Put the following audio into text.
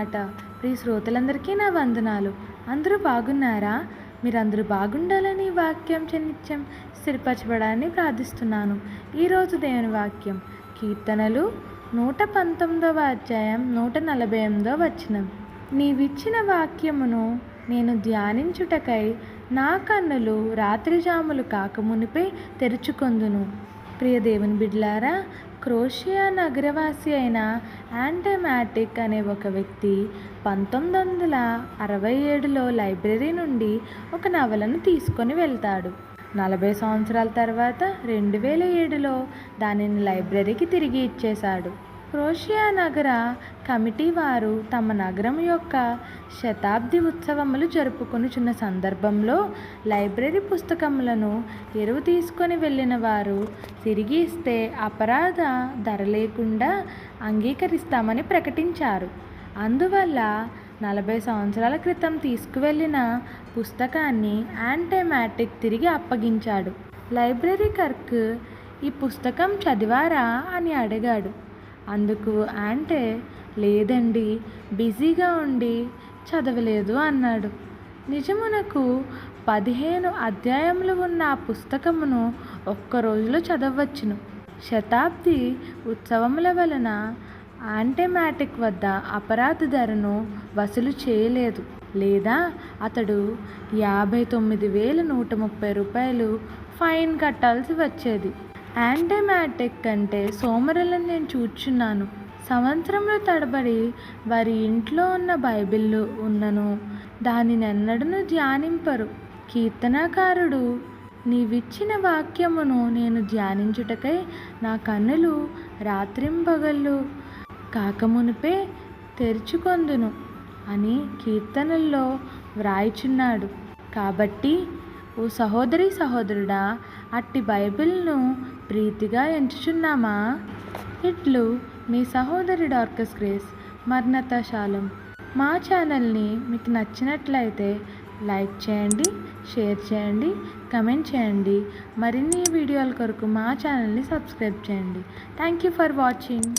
మాట ప్రియ శ్రోతలందరికీ నా వందనాలు. అందరూ బాగున్నారా? మీరందరూ బాగుండాలని వాక్యం నిత్యం స్థిరపరచబడాలని ప్రార్థిస్తున్నాను. ఈరోజు దేవుని వాక్యం కీర్తనలు నూట పంతొమ్మిదవ అధ్యాయం నూట నలభై ఎనిమిదో వచనం. నీవిచ్చిన వాక్యమును నేను ధ్యానించుటకై నా కన్నులు రాత్రిజాములు కాకమునిపై తెరుచుకొందును. ప్రియ దేవుని బిడ్లారా క్రోషియా నగరవాసి అయిన యాంటమాటిక్ అనే ఒక వ్యక్తి పంతొమ్మిది వందల అరవై ఏడులో లైబ్రరీ నుండి ఒక నవలను తీసుకొని వెళ్తాడు. నలభై సంవత్సరాల తర్వాత రెండు వేల ఏడులో దానిని లైబ్రరీకి తిరిగి ఇచ్చేశాడు. క్రోషియా నగర కమిటీ వారు తమ నగరం యొక్క శతాబ్ది ఉత్సవములు జరుపుకొనుచున్న సందర్భంలో లైబ్రరీ పుస్తకములను ఎరువు తీసుకొని వెళ్ళిన వారు తిరిగి ఇస్తే అపరాధ ధర లేకుండా అంగీకరిస్తామని ప్రకటించారు. అందువల్ల నలభై సంవత్సరాల క్రితం తీసుకువెళ్ళిన పుస్తకాన్ని యాంటీమాటిక్ తిరిగి అప్పగించాడు. లైబ్రరీ కర్క్ ఈ పుస్తకం చదివారా అని అడిగాడు. అందుకు అంటే లేదండి బిజీగా ఉండి చదవలేదు అన్నాడు. నిజమునకు పదిహేను అధ్యాయములు ఉన్న ఆ పుస్తకమును ఒక్క రోజులో చదవచ్చును శతాబ్ది ఉత్సవముల వలన యాంటమాటిక్ వద్ద అపరాధ ధరను వసూలు చేయలేదు. లేదా అతడు యాభై తొమ్మిది వేల నూట ముప్పై రూపాయలు ఫైన్ కట్టాల్సి వచ్చేది. యాంటీమాటిక్ అంటే సోమరులను నేను చూచున్నాను. సంవత్సరంలో తడబడి వారి ఇంట్లో ఉన్న బైబిళ్ళు ఉన్నను. దానిని ఎన్నడను ధ్యానింపరు. కీర్తనాకారుడు నీవిచ్చిన వాక్యమును నేను ధ్యానించుటకై నా కన్నులు రాత్రింపగళ్ళు కాకమునిపే తెరుచుకొందును అని కీర్తనల్లో వ్రాయిచున్నాడు. కాబట్టి ఓ సహోదరి సహోదరుడా అట్టి బైబిల్ను ప్రీతిగా ఎంచుచున్నామా? ఇట్లు మీ సహోదరి డార్కస్ గ్రేస్ మర్నత శాలం మా ఛానల్ని మీకు నచ్చినట్లయితే లైక్ చేయండి షేర్ చేయండి కమెంట్ చేయండి. మరిన్ని వీడియోల కొరకు మా ఛానల్ని సబ్స్క్రైబ్ చేయండి. Thank you for watching.